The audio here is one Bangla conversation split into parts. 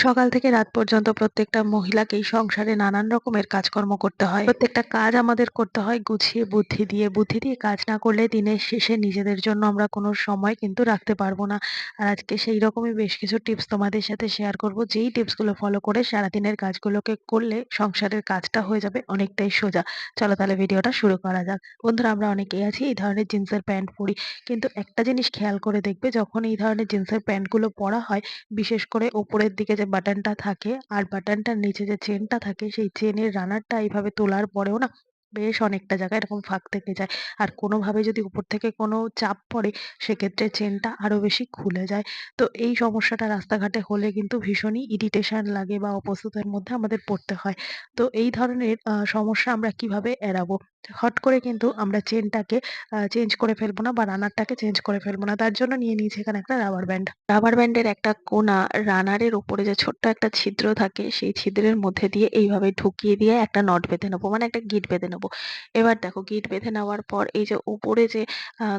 সকাল থেকে রাত পর্যন্ত প্রত্যেকটা মহিলাকেই সংসারে নানান রকমের কাজকর্ম করতে হয়। প্রত্যেকটা কাজ আমাদের করতে হয় গুছিয়ে, বুদ্ধি দিয়ে। বুদ্ধি দিয়ে কাজ না করলে দিনের শেষে নিজেদের জন্য আমরা কোনো সময় কিন্তু রাখতে পারব না। আর আজকে সেই রকমই বেশ কিছু টিপস তোমাদের সাথে শেয়ার করব। যেই টিপসগুলো ফলো করে সারাদিনের কাজগুলোকে করলে সংসারের কাজটা হয়ে যাবে অনেকটাই সোজা। চলো তাহলে ভিডিওটা শুরু করা যাক। বন্ধুরা, আমরা অনেকেই আছি এই ধরনের জিন্সের প্যান্ট পরি। কিন্তু একটা জিনিস খেয়াল করে দেখবে, যখন এই ধরনের জিন্সের প্যান্টগুলো পরা হয়, বিশেষ করে ওপরের দিকে যে বাটনটা থাকে আর বাটনটার নিচে যে চেনটা থাকে সেই চেনের রানারটা এইভাবে তোলার পরেও না বেশ অনেকটা জায়গায় এরকম ফাঁক থেকে যায়। আর কোনোভাবে যদি উপর থেকে কোনো চাপ পড়ে সেক্ষেত্রে চেনটা আরও বেশি খুলে যায়। তো এই সমস্যাটা রাস্তাঘাটে হলে কিন্তু ভীষণই ইরিটেশন লাগে বা অপস্তুতের মধ্যে আমাদের পড়তে হয়। তো এই ধরনের সমস্যা আমরা কীভাবে এড়াবো? হট করে কিন্তু আমরা চেনটাকে চেঞ্জ করে ফেলব না বা রানারটাকে চেঞ্জ করে ফেলব না। তার জন্য নিয়ে নিয়েছি এখানে একটা রাবার ব্যান্ড। রাবার ব্যান্ডের একটা কোনা, রানারের উপরে যে ছোট্ট একটা ছিদ্র থাকে, সেই ছিদ্রের মধ্যে দিয়ে এইভাবে ঢুকিয়ে দিয়ে একটা নট বেঁধে নেব মানে একটা গিট বেঁধে নেব। এবার দেখো গিট বেঁধে নেওয়ার পর এই যে উপরে যে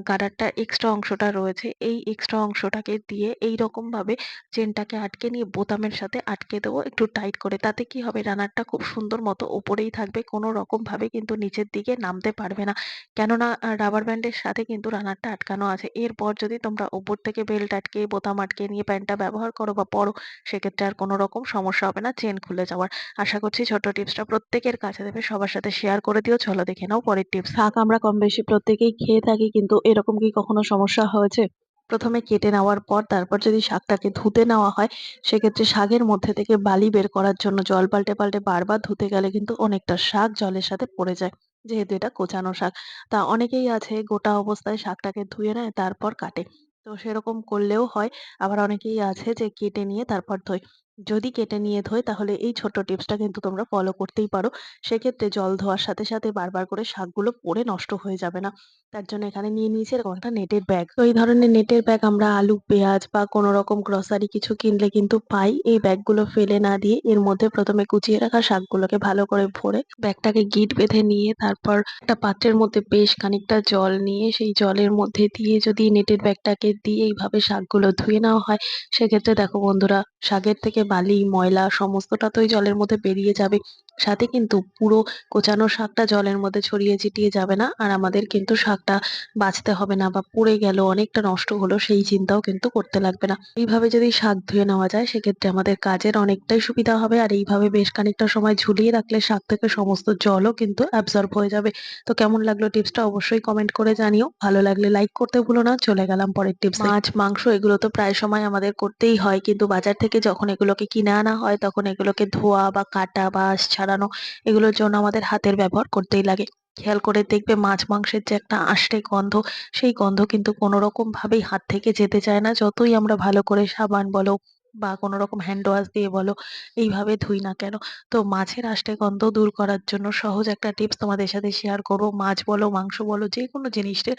গাডারটা এক্সট্রা অংশটা রয়েছে, এই এক্সট্রা অংশটাকে দিয়ে এই ভাবে চেনটাকে আটকে নিয়ে বোতামের সাথে আটকে দেবো একটু টাইট করে। তাতে কি হবে? রানারটা খুব সুন্দর মতো ওপরেই থাকবে। কোনো রকম ভাবে কিন্তু নিচের দিকে নামতে পারবে না। কেননা রাবার ব্যান্ডের সাথে কিন্তু রানারটা আটকানো আছে। এরপর যদি তোমরা ওপর থেকে বেল্ট আটকে বোতাম আটকে নিয়ে প্যান্টটা ব্যবহার করো বা পরো সেক্ষেত্রে আর কোনো রকম সমস্যা হবে না চেন খুলে যাওয়ার। আশা করছি ছোট টিপসটা প্রত্যেকের কাছে দেবে। সবার সাথে শেয়ার করে দিও। চলো দেখে নাও পরের টিপস শাক আমরা কম বেশি প্রত্যেকেই খেয়ে থাকি কিন্তু এরকম কি কখনো সমস্যা হয়েছে? প্রথমে কেটে নেওয়ার পর তারপর যদি শাকটাকে ধুতে নেওয়া হয় সেক্ষেত্রে শাকের মধ্যে থেকে বালি বের করার জন্য জল পাল্টে পাল্টে বারবার ধুতে গেলে কিন্তু অনেকটা শাক জলের সাথে পড়ে যায়। যেহেতু এটা কোচানো শাক, তা অনেকেই আছে গোটা অবস্থায় শাকটাকে ধুয়ে নেয়, তারপর কাটে। তো সেরকম করলেও হয়, আবার অনেকেই আছে যে কেটে নিয়ে তারপর ধোয়। যদি কেটে নিয়ে ধোয় তাহলে এই ছোট্ট টিপসটা কিন্তু তোমরা ফলো করতেই পারো। সেক্ষেত্রে জল ধোয়ার সাথে সাথে বারবার করে শাকগুলো পড়ে নষ্ট হয়ে যাবে না। তার জন্য এখানে নিয়ে নিয়েছি এরকম একটা নেটের ব্যাগ তো এই ধরনের নেটের ব্যাগ আমরা আলু, পেঁয়াজ বা কোনো রকম গ্রসারি কিছু কিনলে কিন্তু পাই। এই ব্যাগগুলো ফেলে না দিয়ে এর মধ্যে প্রথমে কুচিয়ে রাখা শাকগুলোকে ভালো করে ভরে ব্যাগটাকে গিট বেঁধে নিয়ে তারপর একটা পাত্রের মধ্যে বেশ খানিকটা জল নিয়ে সেই জলের মধ্যে দিয়ে যদি নেটের ব্যাগটাকে দিয়ে এইভাবে শাকগুলো ধুয়ে নেওয়া হয়, সেক্ষেত্রে দেখো বন্ধুরা, শাকের থেকে বালি, ময়লা সমস্তটা তো ওই জলের মধ্যে বেরিয়ে যাবে। সাথে কিন্তু পুরো কোচানো শাকটা জলের মধ্যে ছড়িয়ে ছিটিয়ে যাবে না। আর আমাদের কিন্তু শাকটা বাঁচতে হবে না বা পুড়ে গেল, অনেকটা নষ্ট হলো, সেই চিন্তাও কিন্তু করতে লাগবে না। এইভাবে যদি শাক ধুয়ে নেওয়া যায়, সেক্ষেত্রে আমাদের কাজের অনেকটাই সুবিধা হবে। আর এইভাবে বেশ খানিকটা সময় ঝুলিয়ে রাখলে শাক থেকে সমস্ত জলও কিন্তু অ্যাবজর্ব হয়ে যাবে। তো কেমন লাগল টিপসটা অবশ্যই কমেন্ট করে জানিও। ভালো লাগলে লাইক করতে ভুলো না। চলে গেলাম পরের টিপস। মাছ, মাংস এগুলো তো প্রায় সময় আমাদের করতেই হয়। কিন্তু বাজার থেকে যখন এগুলোকে কিনে আনা হয়, তখন এগুলোকে ধোয়া বা কাটা বা ছাড়ানো এগুলোর জন্য আমাদের হাতের ব্যবহার করতেই লাগে। খেয়াল করে দেখবে মাছ মাংসের যে একটা আষ্টে গন্ধ, সেই গন্ধ কিন্তু কোনো ভাবেই হাত থেকে যেতে চায় না। যতই আমরা ভালো করে সাবান বলো বা কোনো রকম হ্যান্ড ওয়াশ দিয়ে বলো, এইভাবে ধুই না কেন? তো মাছের আষ্টে গন্ধ দূর করার জন্য সহজ একটা টিপস তোমাদের সাথে শেয়ার করব। মাছ বলো, মাংস বলো যে কোনো জিনিসের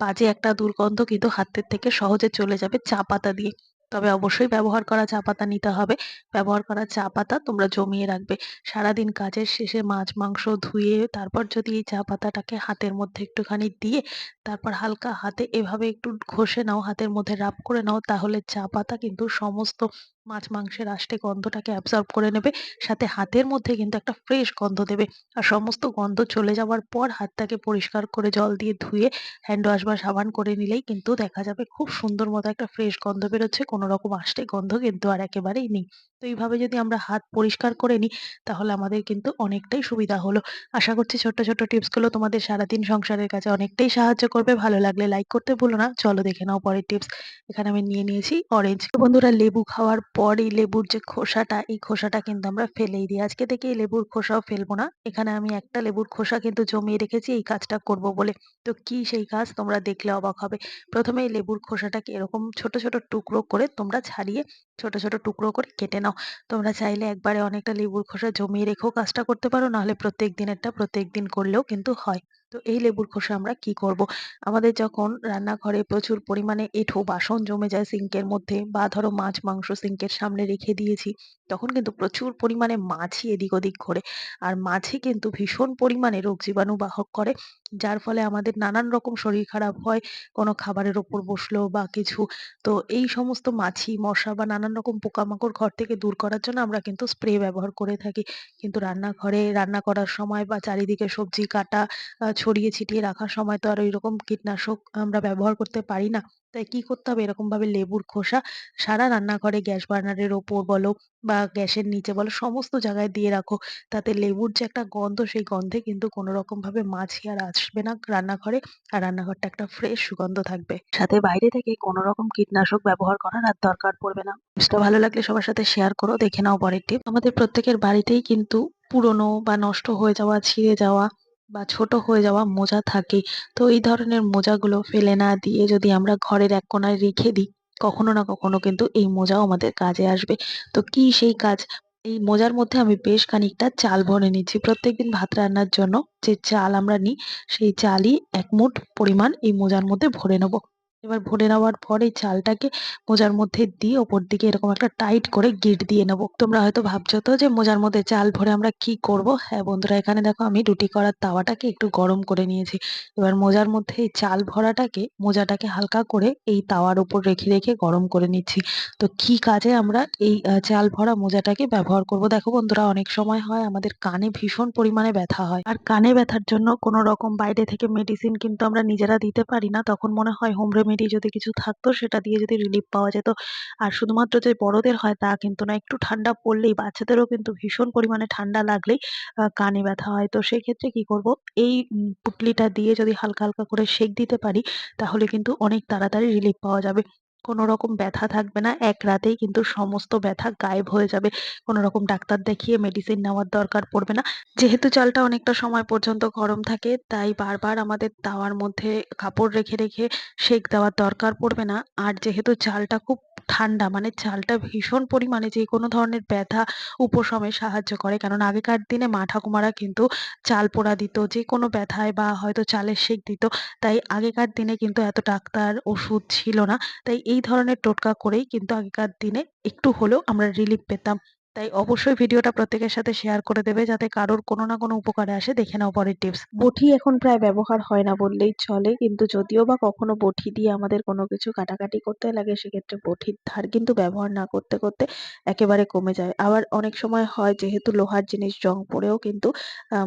বাজে একটা দুর্গন্ধ কিন্তু হাতের থেকে সহজে চলে যাবে চা পাতা দিয়ে। তবে অবশ্যই ব্যবহার করা চা পাতা নিতে হবে। ব্যবহার করা চা পাতা তোমরা জমিয়ে রাখবে। সারাদিন কাজের শেষে মাছ, মাংস ধুয়ে তারপর যদি এই চা পাতাটাকে হাতের মধ্যে একটুখানি দিয়ে তারপর হালকা হাতে এভাবে একটু ঘষে নাও, হাতের মধ্যে রাব করে নাও, তাহলে চা পাতা কিন্তু সমস্ত মাছ মাংসের আষ্টে গন্ধটাকে অ্যাবজর্ব করে নেবে, সাথে হাতের মধ্যে কিন্তু একটা ফ্রেশ গন্ধ দেবে। আর সমস্ত গন্ধ চলে যাওয়ার পর হাতটাকে পরিষ্কার করে জল দিয়ে ধুয়ে হ্যান্ড ওয়াশ বা সাবান করে নিলেই কিন্তু দেখা যাবে খুব সুন্দর মতো একটা ফ্রেশ গন্ধ বেরোচ্ছে। কোনো রকম আষ্টে গন্ধ কিন্তু আর একেবারেই নেই। তো এইভাবে যদি আমরা হাত পরিষ্কার করে নিই, তাহলে আমাদের কিন্তু অনেকটাই সুবিধা হলো। আশা করছি ছোট্ট ছোট্ট টিপসগুলো তোমাদের সারাদিন সংসারের কাছে অনেকটাই সাহায্য করবে। ভালো লাগলে লাইক করতে ভুলো না। চলো দেখে নাও পরের টিপস। এখানে আমি নিয়ে নিয়েছি অরেঞ্জ বন্ধুরা, লেবু খাওয়ার পর এই লেবুর যে খোসাটা, এই খোসাটা কিন্তু আমরা ফেলেই দিই। আজকে থেকে এই লেবুর খোসাও ফেলব না। এখানে আমি একটা লেবুর খোসা কিন্তু জমিয়ে রেখেছি, এই কাজটা করব বলে। তো কি সেই কাজ? তোমরা দেখলে অবাক হবে। প্রথমে এই লেবুর খোসাটাকে এরকম ছোট ছোট টুকরো করে তোমরা ছাড়িয়ে, ছোট ছোট টুকরো করে কেটে নাও। তোমরা চাইলে একবারে অনেকটা লেবুর খোসা জমিয়ে রেখেও কাজটা করতে পারো, নাহলে প্রত্যেক দিনেরটা প্রত্যেক দিন করলেও কিন্তু হয়। তো এই লেবুর খোসা আমরা কি করব? আমাদের যখন রান্নাঘরে প্রচুর পরিমাণে এঁঠো বাসন জমে যায় সিঙ্কের মধ্যে বা ধরো মাছ, মাংস সিঙ্কের সামনে রেখে দিয়েছি, তখন কিন্তু প্রচুর পরিমাণে মাছি এদিক ওদিক ঘোরে। আর মাছি কিন্তু ভীষণ পরিমাণে রোগ জীবাণু বাহক করে, যার ফলে আমাদের নানান রকম শরীর খারাপ হয়, কোনো খাবারের ওপর বসল বা কিছু। তো এই সমস্ত মাছি, মশা বা নানান রকম পোকামাকড় ঘর থেকে দূর করার জন্য আমরা কিন্তু স্প্রে ব্যবহার করে থাকি। কিন্তু রান্নাঘরে রান্না করার সময় বা চারিদিকে সবজি কাটা ছড়িয়ে ছিটিয়ে রাখার সময় তো আর ঐরকম কীটনাশক আমরা ব্যবহার করতে পারি না। তাই কি করতে হবে এরকমভাবে লেবুর খোসা সারা রান্নাঘরে গ্যাস বার্নারের ওপর বলো বা গ্যাসের নিচে বলো সমস্ত জায়গায় দিয়ে রাখো। তাতে লেবুর যে একটা গন্ধ সেই গন্ধে কিন্তু কোনো রকমভাবে মাছি আর আসবে না রান্নাঘরে। আর রান্নাঘরটা একটা ফ্রেশ সুগন্ধ থাকবে। সাথে বাইরে থেকে কোনো রকম কীটনাশক ব্যবহার করার আর দরকার পড়বে না। টিপসটা ভালো লাগলে সবার সাথে শেয়ার করো। দেখে নাও পরের টিপ। আমাদের প্রত্যেকের বাড়িতেই কিন্তু পুরনো বা নষ্ট হয়ে যাওয়া, ছিঁড়ে যাওয়া বা ছোট হয়ে যাওয়া মোজা থাকে। তো এই ধরনের মোজাগুলো ফেলে না দিয়ে যদি আমরা ঘরের এক কোনায় রেখে দিই, কখনো না কখনো কিন্তু এই মোজাও আমাদের কাজে আসবে। তো কি সেই কাজ? এই মোজার মধ্যে আমি বেশ খানিকটা চাল ভরে নিচ্ছি। প্রত্যেকদিন ভাত রান্নার জন্য যে চাল আমরা নিই, সেই চালই এক মুঠ পরিমাণ এই মোজার মধ্যে ভরে নেব। এবার ভরে নেওয়ার পর এই চালটাকে মোজার মধ্যে দিয়ে ওপর দিকে এরকম একটা টাইট করে গিঁট দিয়ে নেব। তোমরা হয়তো ভাবছ তো যে মোজার মধ্যে চাল ভরে আমরা কি করব? হ্যাঁ বন্ধুরা এখানে দেখো আমি রুটি করার তাওয়াটাকে একটু গরম করে নিয়েছি। এবার মোজার মধ্যে এই চাল ভরাটাকে মোজাটাকে হালকা করে এই তাওয়ার উপর রেখে, রেখে গরম করে নিচ্ছি। তো কি কাজে আমরা এই চাল ভরা মোজাটাকে ব্যবহার করব? দেখো বন্ধুরা অনেক সময় হয় আমাদের কানে ভীষণ পরিমাণে ব্যথা হয়। আর কানে ব্যথার জন্য কোনো রকম বাইরে থেকে মেডিসিন কিন্তু আমরা নিজেরা দিতে পারি না। তখন মনে হয় হোম রেমেডি যদি কিছু থাকতো সেটা দিয়ে যদি রিলিফ পাওয়া যেত। আর শুধুমাত্র যে বড়দের হয় তা কিন্তু না। একটু ঠান্ডা পড়লেই বাচ্চাদেরও কিন্তু ভীষণ পরিমাণে ঠান্ডা লাগলেই কানে ব্যথা হয়। তো সেক্ষেত্রে কি করব? এই পুটলিটা দিয়ে যদি হালকা, হালকা করে সেঁক দিতে পারি তাহলে কিন্তু অনেক তাড়াতাড়ি রিলিফ পাওয়া যাবে। কোনো রকম ব্যথা থাকবে না। এক রাতেই কিন্তু সমস্ত ব্যথা গায়েব হয়ে যাবে। কোনো রকম ডাক্তার দেখিয়ে মেডিসিন নেওয়ার দরকার পড়বে না। যেহেতু চালটা অনেকটা সময় পর্যন্ত গরম থাকে তাই বারবার আমাদের তাওয়ার মধ্যে কাপড় রেখে, রেখে সেঁক দেওয়ার দরকার পড়বে না। আর যেহেতু চালটা খুব ঠান্ডা মানে চালটা ভীষণ পরিমাণে যে কোনো ধরনের ব্যথা উপশমে সাহায্য করে। কেননা আগেকার দিনে মা ঠাকুমারা কিন্তু চাল পোড়া দিত, যে কোনো ব্যথায় বা হয়তো চালের সেঁক দিত। তাই আগেকার দিনে কিন্তু এত ডাক্তার, ওষুধ ছিল না। তাই এই ধরনের টোটকা করেই কিন্তু আগেকার দিনে একটু হলেও আমরা রিলিফ পেতাম। তাই অবশ্যই ভিডিওটা প্রত্যেকের সাথে শেয়ার করে দেবে যাতে কারোর কোনো না কোনো উপকারে আসে। দেখে নাও পরের টিপস। বটি এখন প্রায় ব্যবহার হয় না বললেই চলে। কিন্তু যদিও বা কখনো বটি দিয়ে আমাদের কোনো কিছু কাটাকাটি করতে লাগে সেক্ষেত্রে বটির ধার কিন্তু ব্যবহার না করতে, করতে একেবারে কমে যায়। আবার অনেক সময় হয় যেহেতু লোহার জিনিস জং পড়েও কিন্তু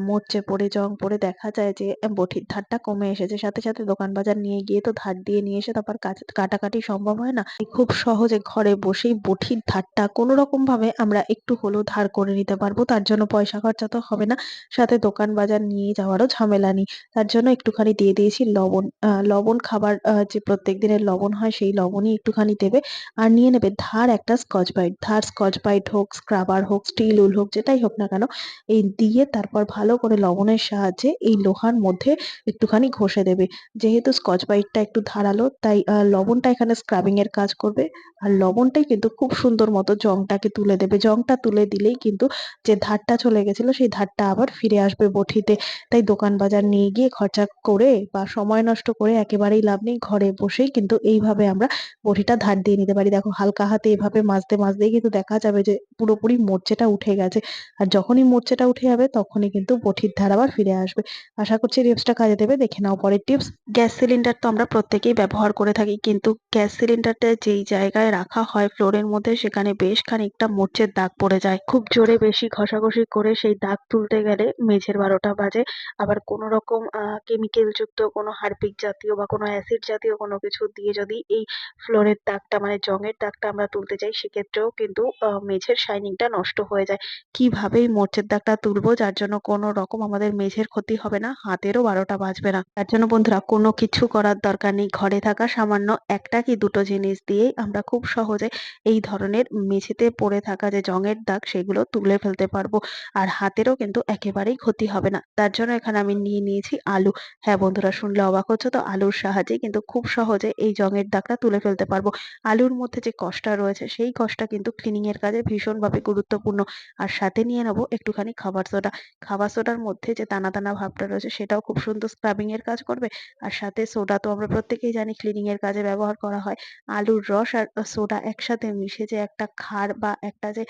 মরচে পড়ে, জং পড়ে দেখা যায় যে বটির ধারটা কমে এসেছে। সাথে, সাথে দোকান বাজার নিয়ে গিয়ে তো ধার দিয়ে নিয়ে এসে তারপর কাটাকাটি সম্ভব হয় না। খুব সহজে ঘরে বসেই বটির ধারটা কোনো রকম ভাবে আমরা একটু হলেও ধার করে নিতে পারব। তার জন্য পয়সা খরচা তো হবে না। সাথে দোকান বাজার নিয়ে যাওয়ারও ঝামেলা নেই। তার জন্য একটুখানি দিয়ে দিয়েছি লবণ। লবণ খাবার যে প্রত্যেক দিনের লবণ হয় সেই লবণই একটুখানি দেবে। আর নিয়ে নেবে ধার একটা স্কচ ব্রাইট। ধার স্কচ ব্রাইট হোক, স্ক্রাবার হোক, স্টিল উল হোক যেটাই হোক না কেন এই দিয়ে তারপর ভালো করে লবণের সাহায্যে এই লোহার মধ্যে একটুখানি ঘষে দেবে। যেহেতু স্কচ ব্রাইটটা একটু ধারালো তাই লবণটা এখানে স্ক্রাবিং এর কাজ করবে। আর লবণটাই কিন্তু খুব সুন্দর মতো জংটাকে তুলে দেবে। জংটা তুলে দিলেই কিন্তু যে ধারটা চলে গেছিল সেই ধারটা আবার ফিরে আসবে বঠিতে তাই দোকান বাজার নিয়ে গিয়ে খরচা করে বা সময় নষ্ট করে একেবারেই লাভ নেই। ঘরে বসেই কিন্তু এইভাবে আমরা বটিটা ধার দিয়ে নিতে পারি। দেখো হালকা হাতে এভাবে মাজতে, মাজতেই কিন্তু দেখা যাবে যে পুরোপুরি মরচেটা উঠে গেছে। আর যখনই মরচেটা উঠে যাবে তখনই কিন্তু বটির ধার আবার ফিরে আসবে। আশা করছি টিপসটা কাজে দেবে। দেখে নাও পরের টিপস। গ্যাস সিলিন্ডার তো আমরা প্রত্যেকেই ব্যবহার করে থাকি। কিন্তু গ্যাস সিলিন্ডারটা যেই জায়গায় রাখা হয় ফ্লোরের মধ্যে সেখানে বেশ খানিকটা মরচের দাগ পড়ে যায়। খুব জোরে বেশি ঘষাঘষি করে সেই দাগ তুলতে গেলে মেঝের ১২টা বাজে। আবার কোনো রকম কেমিক্যাল যুক্ত কোনো হারপিক জাতীয় বা কোনো অ্যাসিড জাতীয় কোনো কিছু দিয়ে যদি এই ফ্লোরের দাগটা মানে জংয়ের দাগটা আমরা তুলতে যাই সেক্ষেত্রেও কিন্তু মেঝের শাইনিংটা নষ্ট হয়ে যায়। কীভাবে মরচের দাগটা তুলবো যার জন্য কোনো রকম আমাদের মেঝের ক্ষতি হবে না, হাতেরও ১২টা বাজবে না। তার জন্য বন্ধুরা কোনো কিছু করার দরকার নেই। ঘরে থাকা সামান্য একটা কি দুটো জিনিস দিয়েই আমরা খুব সহজে এই ধরনের মেঝেতে পড়ে থাকা যে জং জংয়ের দাগ সেগুলো তুলে ফেলতে পারব। আর হাতেরও কিন্তু একেবারেই ক্ষতি হবে না। তার জন্য এখানে আমি নিয়ে নিয়েছি আলু। হ্যাঁ বন্ধুরা, শুনলে অবাক হচ্ছে তো, আলুর সাহায্যে কিন্তু খুব সহজে এই জংয়ের দাগটা তুলে ফেলতে পারব। আলুর মধ্যে যে কষটা রয়েছে, সেই কষটা কিন্তু ক্লিনিং এর কাজে ভীষণভাবে গুরুত্বপূর্ণ। আর সাথে নিয়ে নেব একটুখানি খাবার সোডা। খাবার সোডার মধ্যে যে দানা দানা ভাবটা রয়েছে, সেটাও খুব সুন্দর স্ক্রাবিং এর কাজ করবে। আর সাথে সোডা তো আমরা প্রত্যেকেই জানি ক্লিনিং এর কাজে ব্যবহার করা হয়। আলুর রস আর সোডা একসাথে মিশে যে একটা ক্ষার বা একটা যে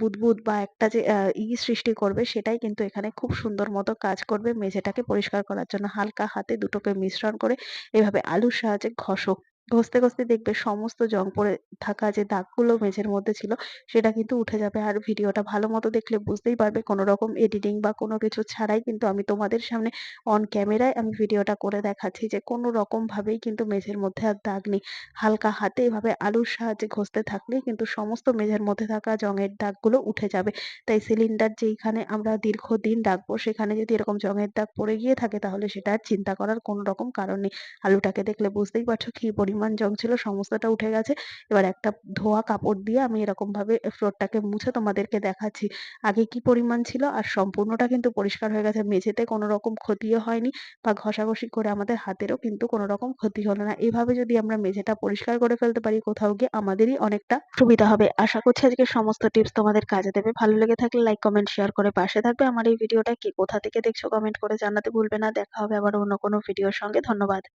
বুদবুদ বা একটা যে ই সৃষ্টি করবে সেটাই কিন্তু এখানে খুব সুন্দর মতো কাজ করবে। মেঝেটাকে পরিষ্কার করার জন্য হালকা হাতে দুটোকে মিশ্রণ করে এভাবে আলুর সাহায্যে ঘষো। ঘষতে ঘষতে দেখবে সমস্ত জং পড়ে থাকা যে দাগগুলো মেঝের মধ্যে ছিল, সেটা কিন্তু উঠে যাবে। আর ভিডিওটা ভালো মতো দেখলে বুঝতেই পারবে কোনো রকম এডিটিং বা কোনো কিছু ছাড়াই কিন্তু আমি তোমাদের সামনে অন ক্যামেরায় আমি ভিডিওটা করে দেখাচ্ছি যে কোনো রকম ভাবেই কিন্তু মেঝের মধ্যে আর দাগ নেই। হালকা হাতে এভাবে আলুর সাহায্যে ঘষতে থাকলেই কিন্তু সমস্ত মেঝের মধ্যে থাকা জংয়ের দাগগুলো উঠে যাবে। তাই সিলিন্ডার যেইখানে আমরা দীর্ঘদিন রাখব, সেখানে যদি এরকম জংয়ের দাগ পড়ে গিয়ে থাকে, তাহলে সেটা আর চিন্তা করার কোনো রকম কারণ নেই। আলুটাকে দেখলে বুঝতেই পারছ কি পরিমাণ জং ছিল সমস্তটা উঠে গেছে। এবার একটা ধোয়া কাপড় দিয়ে আমি এরকম ভাবে ফ্লোরটাকে মুছে তোমাদেরকে দেখাচ্ছি। আগে কি পরিমাণ ছিল আর সম্পূর্ণটা কিন্তু পরিষ্কার হয়ে গেছে। মেঝেতে কোনো রকম ক্ষতিও হয়নি বা ঘষাঘষি করে আমাদের হাতেরও কিন্তু কোনো রকম ক্ষতি হলো না। এভাবে যদি আমরা মেঝেটা পরিষ্কার করে ফেলতে পারি, কোথাও গিয়ে আমাদেরই অনেকটা সুবিধা হবে। আশা করছি আজকে সমস্ত টিপস তোমাদের কাজে দেবে। ভালো লেগে থাকলে লাইক কমেন্ট শেয়ার করে পাশে থাকবে। আমার এই ভিডিওটা কে কোথা থেকে দেখছ কমেন্ট করে জানাতে ভুলবে না। দেখা হবে আবার অন্য কোনো ভিডিওর সঙ্গে। ধন্যবাদ।